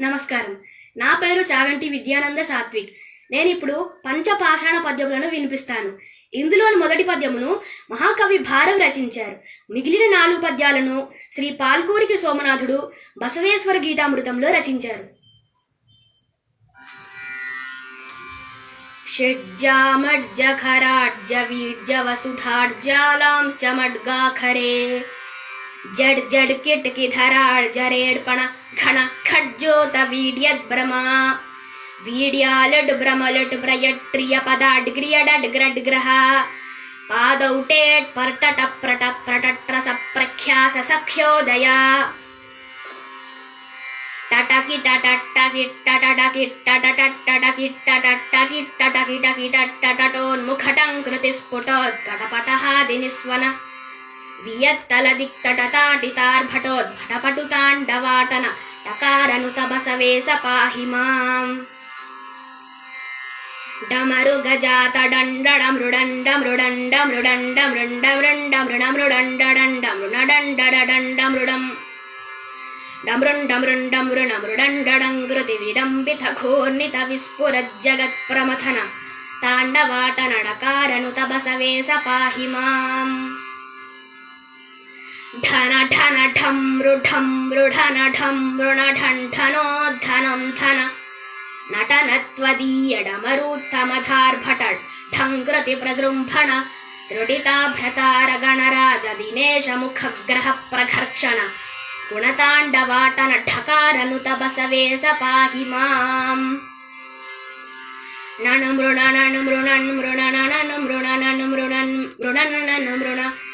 నమస్కారం. నా పేరు చాగంటి విద్యానంద సాత్విక్. నేను ఇప్పుడు పంచపాషాణ పద్యములను వినిపిస్తాను. ఇందులోని మొదటి పద్యమును మహాకవి భారవి రచించారు. మిగిలిన నాలుగు పద్యాలను శ్రీ పాల్కూరికి సోమనాథుడు బసవేశ్వర గీతామృతంలో రచించారు. షడ్జామడ్జఖరాడ్జవీడ్జవసుధాడ్జాలాంశ్చమడ్గాఖరే ఖరే जड जड किटकि धराळ जरेड्पण घण खड्जोत वीड्यद्भ्रमा वीड्यालड् भ्रमलट् प्रयट्रिय पदाड् ग्रियडड् ग्रड् ग्रहा। पादौ टेट् पर्टट प्रट, प्रटट्रस प्रख्यास सख्योदया। टटकि टटट्टकि टटटकि टटटट्टकि टटट्टकि टटकि टकि कृतिस्फुटोद्गटपटः दिनिस्वन వియత్తలదిక్తటతాటితార్భటోద్భటపటుతాండవాటన టకారనుత బసవేశ పాహి మాం డమరు గజాత డండడ మృడండ మృడండ మృడండ మృండ మృండ మృణ మృడండ మృణడండ మృడం డమృండ మృండ మృణ మృడండడంకృతి విడంబిత ఘోర్ణిత విస్ఫురజ్జగత్ప్రమథన తాండవాట నడకారనుత బసవేశ పాహి మాం ठनठम् रुढं मृढनठम् मृणठम् ठनोद्धनम् धन। नटनत्वदीयडमरुत्तमथार्भट ठङ्कृति प्रजृम्भण त्रुटिताभ्रतार गणराज दिनेशमुख ग्रहप्रघर्षण गुणताण्डवाटन ढकारनुत बसवे स पाहि माम् मृणन् मृणनन मृण